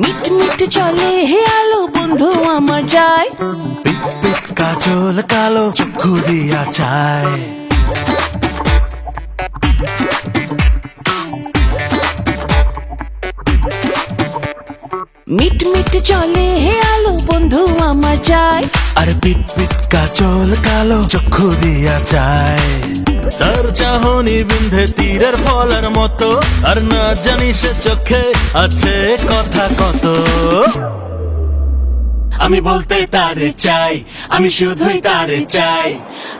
Meet meet চলে হে আলো বন্ধু আমার যায়। পিট পিট কাজল কালো চক্ষু দিয়া চায়। মিট মিট চলে হে আলো বন্ধু আমার যায়। আর পিট পিট কাজল কালো চক্ষু দিয়া চায়। তার চাহনি বিন্ধে তীরের ফলের মতো। আর না জানি সে চোখে আছে কথা কত। আমি বলতে তারে চাই, আমি শুধুই তারে চাই।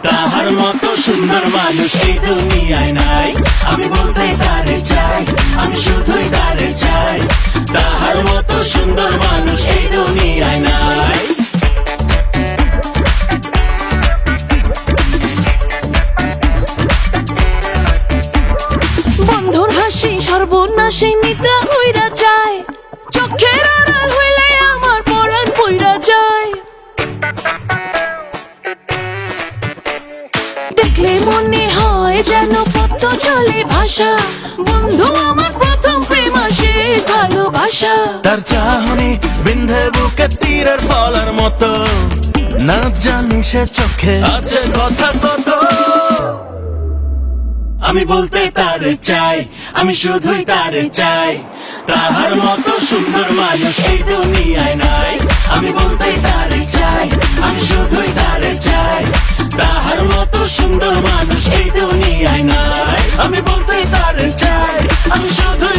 তাহার মতো সুন্দর মানুষ এই দুনিয়ায় নাই। আমি বলতে তারে চাই, আমি হাসি সর্বনাশী নিদ্রা হইরা যায়। চোখের আড়াল হইলে আমার পরাণ পইরা যায়। দেখলে মনে হয় যেন পদ্ম চলে ভাষা বন্ধু আমার প্রথম প্রেম আসে ভালোবাসা। তার চাহনি বিন্ধে বুকে তীরের ফলার মতো। না জানি সে চোখে আছে কথা কত। আমি বলতে তারে চাই, আমি শুধুই তারে চাই। তাহার মতো সুন্দর মানুষ এই দুনিয়ায় নাই। আমি বলতে তারে চাই, আমি শুধুই তারে চাই। তাহার মতো সুন্দর মানুষ এই দুনিয়ায় নাই। আমি বলতে তারে চাই, আমি শুধুই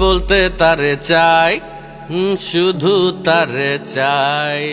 বলতে তারে চাই শুধু তারে চাই।